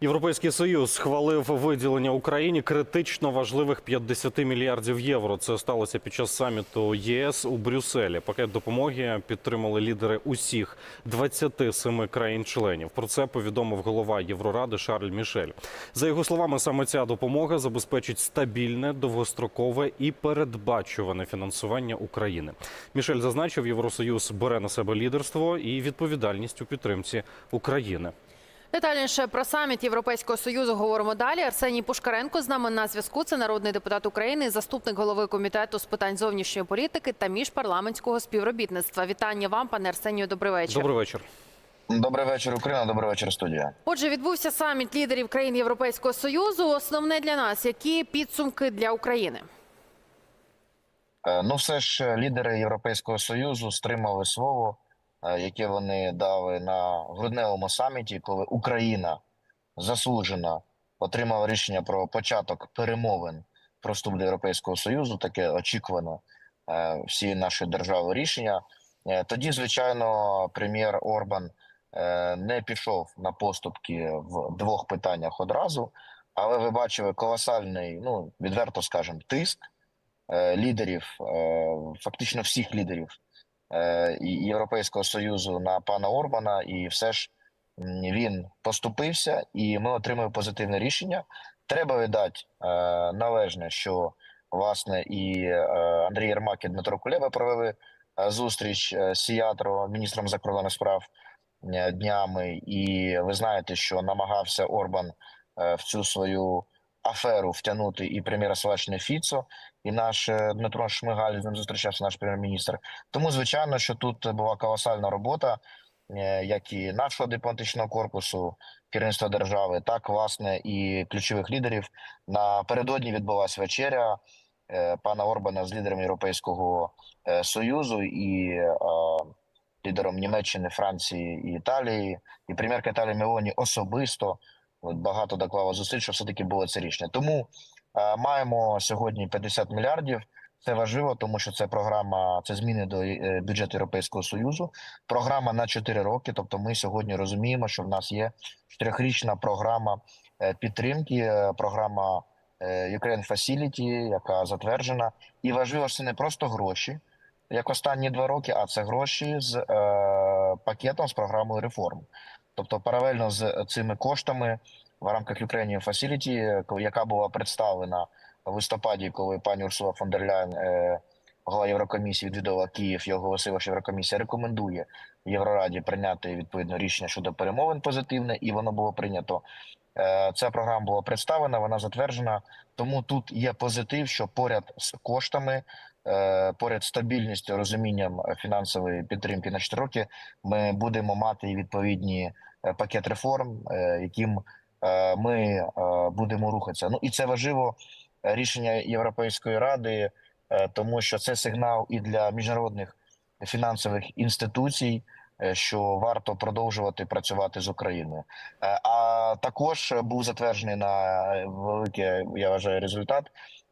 Європейський союз схвалив виділення Україні критично важливих 50 мільярдів євро. Це сталося під час саміту ЄС у Брюсселі. Пакет допомоги підтримали лідери усіх 27 країн-членів. Про це повідомив голова Євроради Шарль Мішель. За його словами, саме ця допомога забезпечить стабільне, довгострокове і передбачуване фінансування України. Мішель зазначив, Євросоюз бере на себе лідерство і відповідальність у підтримці України. Детальніше про саміт Європейського союзу говоримо далі. Арсеній Пушкаренко з нами на зв'язку. Це народний депутат України, заступник голови комітету з питань зовнішньої політики та міжпарламентського співробітництва. Вітання вам, пане Арсенію. Добрий вечір. Добрий вечір. Добрий вечір, Україна. Добрий вечір, студія. Отже, відбувся саміт лідерів країн Європейського союзу. Основне для нас які підсумки для України. Е, Ну, все ж е, лідери Європейського союзу стримали слово, яке вони дали на грудневому саміті, коли Україна заслужено отримала рішення про початок перемовин про вступ до Європейського союзу. Таке очікувано е, всі наші держави рішення. Е, Тоді, звичайно, прем'єр Орбан е, не пішов на поступки в двох питаннях одразу, але ви бачили колосальний, ну відверто скажемо, тиск е, лідерів, е, фактично всіх лідерів е, і- Європейського союзу на пана Орбана, і все ж він поступився, і ми отримали позитивне рішення. Треба віддати е, належне, що власне і е, Андрій Єрмак і Дмитро Кулеба провели е, зустріч е, Сіатро, міністром закордонних справ е, днями. І ви знаєте, що намагався Орбан е, в цю свою аферу втягнути і прем'єра Словаччини Фіцо, і наш е, Дмитро Шмигаль з зустрічався наш прем'єр-міністр. Тому звичайно, що тут була колосальна робота, е, як і нашого дипломатичного корпусу, керівництва держави, так власне і ключових лідерів. Напередодні відбулася вечеря е, пана Орбана з лідером Європейського союзу і е, лідером Німеччини, Франції і Італії, і прем'єрка Італії Мелоні особисто багато доклала зусиль, що все таки було це рішення. Тому е, маємо сьогодні 50 мільярдів. Це важливо, тому що це програма, це зміни до е, бюджету Європейського союзу. Програма на 4 роки. Тобто, ми сьогодні розуміємо, що в нас є чотирьохрічна програма е, підтримки, е, програма Ukraine Facility, яка затверджена. І важливо, що це не просто гроші, як останні два роки, а це гроші з е, пакетом з програмою реформ. Тобто, паралельно з цими коштами в рамках Ukrainian Facility, яка була представлена в листопаді, коли пані Урсула фон дер Ляйн, е, голова Єврокомісії, відвідала Київ і оголосила, що Єврокомісія рекомендує Єврораді прийняти відповідно рішення щодо перемовин позитивне, і воно було прийнято. Е, Ця програма була представлена, вона затверджена. Тому тут є позитив, що поряд з коштами, поряд стабільністю, розумінням фінансової підтримки на 4 роки, ми будемо мати відповідні е, пакет реформ, е, яким е, ми е, будемо рухатися. Ну і це важливо е, рішення Європейської ради, е, тому що це сигнал і для міжнародних фінансових інституцій, е, що варто продовжувати працювати з Україною. Е, А також був затверджений на великий, я вважаю, результат.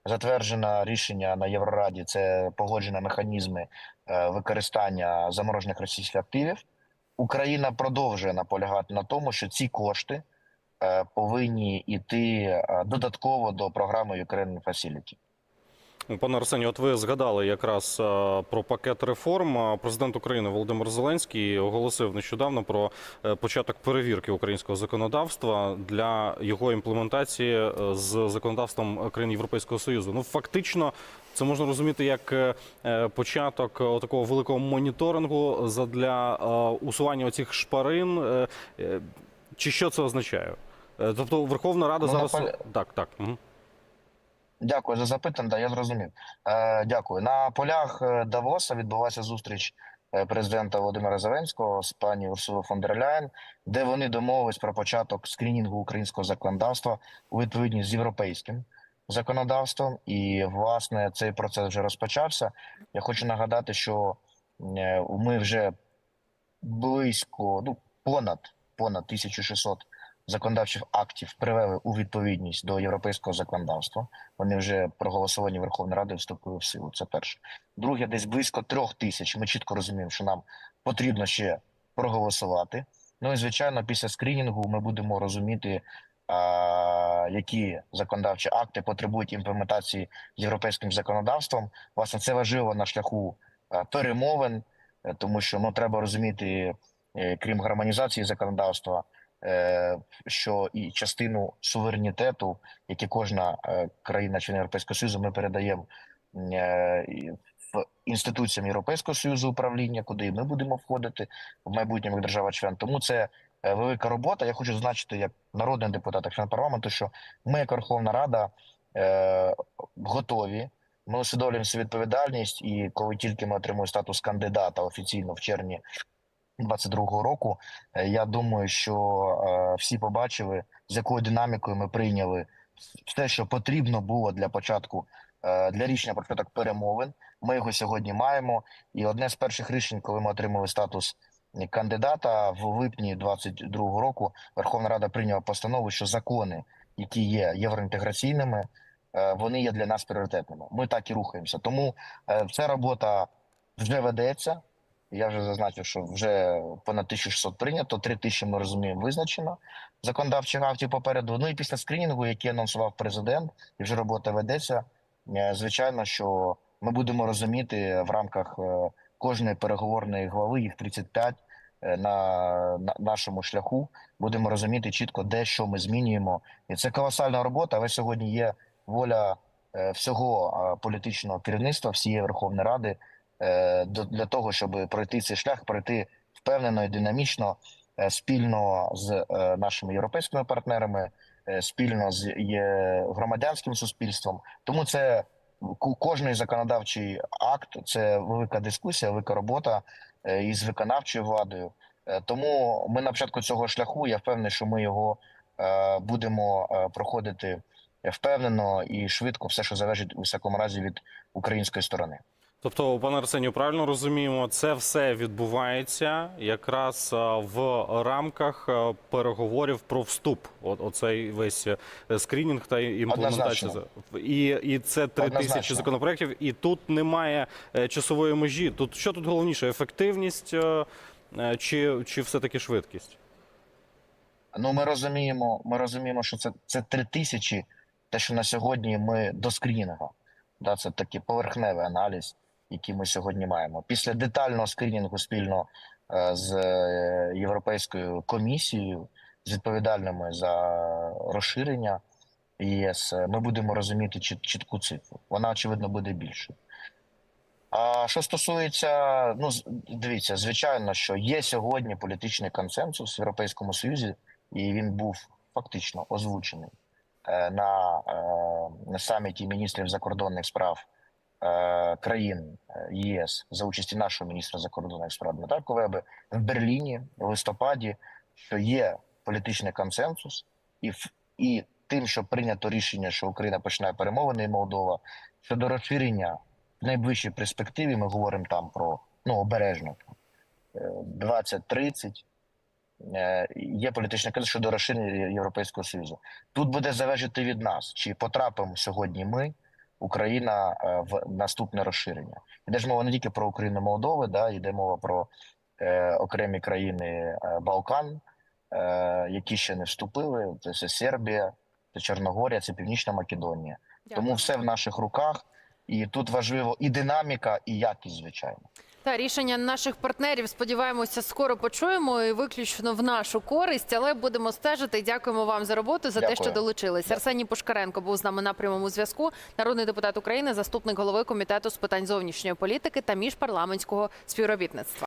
Затверджено рішення на Єврораді. Це погоджено механізми е, використання заморожених російських активів. Україна продовжує наполягати на тому, що ці кошти е, повинні йти е, додатково до програми Ukraine Facility. Пане Арсенію, от ви згадали якраз е, про пакет реформ. Президент України Володимир Зеленський оголосив нещодавно про е, початок перевірки українського законодавства для його імплементації е, з законодавством країн Європейського союзу. Ну фактично. Це можна розуміти як початок такого великого моніторингу задля е, усування оцих шпарин. Чи що це означає? Тобто Верховна Рада Ну, зараз наполя- так, так. Угу. Дякую за запитання. Да, я зрозумів. Е, дякую. На полях е, Давоса відбулася зустріч е, президента Володимира Зеленського з пані Урсулою фон дер Ляєн, де вони домовились про початок скрінінгу українського законодавства у відповідність з європейським законодавством. І власне цей процес вже розпочався. Я хочу нагадати, що е, ми вже близько, ну понад понад 1600 законодавчих актів привели у відповідність до європейського законодавства. Вони вже проголосовані Верховною Радою вступили в силу. Це перше. Друге, десь близько трьох тисяч. Ми чітко розуміємо, що нам потрібно ще проголосувати. Ну і звичайно, після скрінінгу ми будемо розуміти, які законодавчі акти потребують імплементації європейським законодавством. Власне, це важливо на шляху перемовин, е, тому що ну треба розуміти, е, крім гармонізації законодавства, що і частину суверенітету, який кожна е, країна член Європейського Союзу, ми передаємо е, в інституціям Європейського Союзу управління, куди ми будемо входити в майбутньому держава-член. Тому це е, велика робота. Я хочу зазначити, як народний депутат, член парламенту, що ми, як Верховна Рада, е, готові. Ми усвідомлюємо свою відповідальність, і коли тільки ми отримуємо статус кандидата офіційно в червні 22-го року, е, я думаю, що е, всі побачили, з якою динамікою ми прийняли все, що потрібно було для початку е, для рішення про початок перемовин. Ми його сьогодні маємо. І одне з перших рішень, коли ми отримали статус кандидата в липні 22-го року, Верховна Рада прийняла постанову, що закони, які є євроінтеграційними, вони є для нас пріоритетними. Ми так і рухаємося. Тому ця робота вже ведеться. Я вже зазначив, що вже понад 1600 прийнято, 3000, ми розуміємо, визначено законодавчих актів попереду. Ну і після скринінгу, який анонсував президент, і вже робота ведеться. е, Звичайно, що ми будемо розуміти в рамках е, кожної переговорної глави, їх 35 е, на, на нашому шляху. Будемо розуміти чітко, де що ми змінюємо. І це колосальна робота. Але сьогодні є воля всього політичного керівництва, всієї Верховної Ради для того, щоб пройти цей шлях, пройти впевнено і динамічно е, спільно з е, нашими європейськими партнерами, е, спільно з громадянським суспільством. Тому це кожний законодавчий акт це велика дискусія, велика робота е, із виконавчою владою. Е, Тому ми на початку цього шляху. Я впевнений, що ми його е, будемо е, проходити впевнено і швидко, все, що залежить у всякому разі від української сторони. Тобто, пане Арсенію, правильно розуміємо, це все відбувається якраз в рамках переговорів про вступ. От оцей весь е, скринінг та імплементація. Однозначно. І, і це три тисячі законопроєктів. І тут немає е, часової межі. Тут що тут головніше? Ефективність е, е, чи, чи все таки швидкість? Ну, ми розуміємо, ми розуміємо, що це, це три тисячі, те, що на сьогодні ми до скрінінгу. Да, це такий поверхневий аналіз, який ми сьогодні маємо. Після детального скрінінгу спільно е, з е, Європейською комісією, з відповідальними за розширення ЄС, е, ми будемо розуміти чіт, чітку цифру. Вона, очевидно, буде більшою. А що стосується, ну дивіться, звичайно, що є сьогодні політичний консенсус в Європейському Союзі, і він був фактично озвучений на, на саміті міністрів закордонних справ країн е, ЄС за участі нашого міністра закордонних справ Дмитра Кулеби в Берліні в листопаді, що є політичний консенсус, і і тим, що прийнято рішення, що Україна починає перемовини і Молдова щодо розширення в найближчій перспективі. Ми говоримо там про ну обережно е, 20-30, е, Є політична криза щодо розширення Європейського Союзу. Тут буде залежати від нас, чи потрапимо сьогодні ми, Україна, е, в наступне розширення. Іде ж мова не тільки про Україну Молдови, да, йде мова про е, окремі країни е, Балкан, е, які ще не вступили. Це, це Сербія, це Чорногорія, це Північна Македонія. Тому все в наших руках. І тут важливо і динаміка, і якість, звичайно. Та рішення наших партнерів сподіваємося, скоро почуємо і виключно в нашу користь. Але будемо стежити. Дякуємо вам за роботу за те, що долучились. Арсеній Пушкаренко був з нами на прямому зв'язку. Народний депутат України, заступник голови комітету з питань зовнішньої політики та міжпарламентського співробітництва.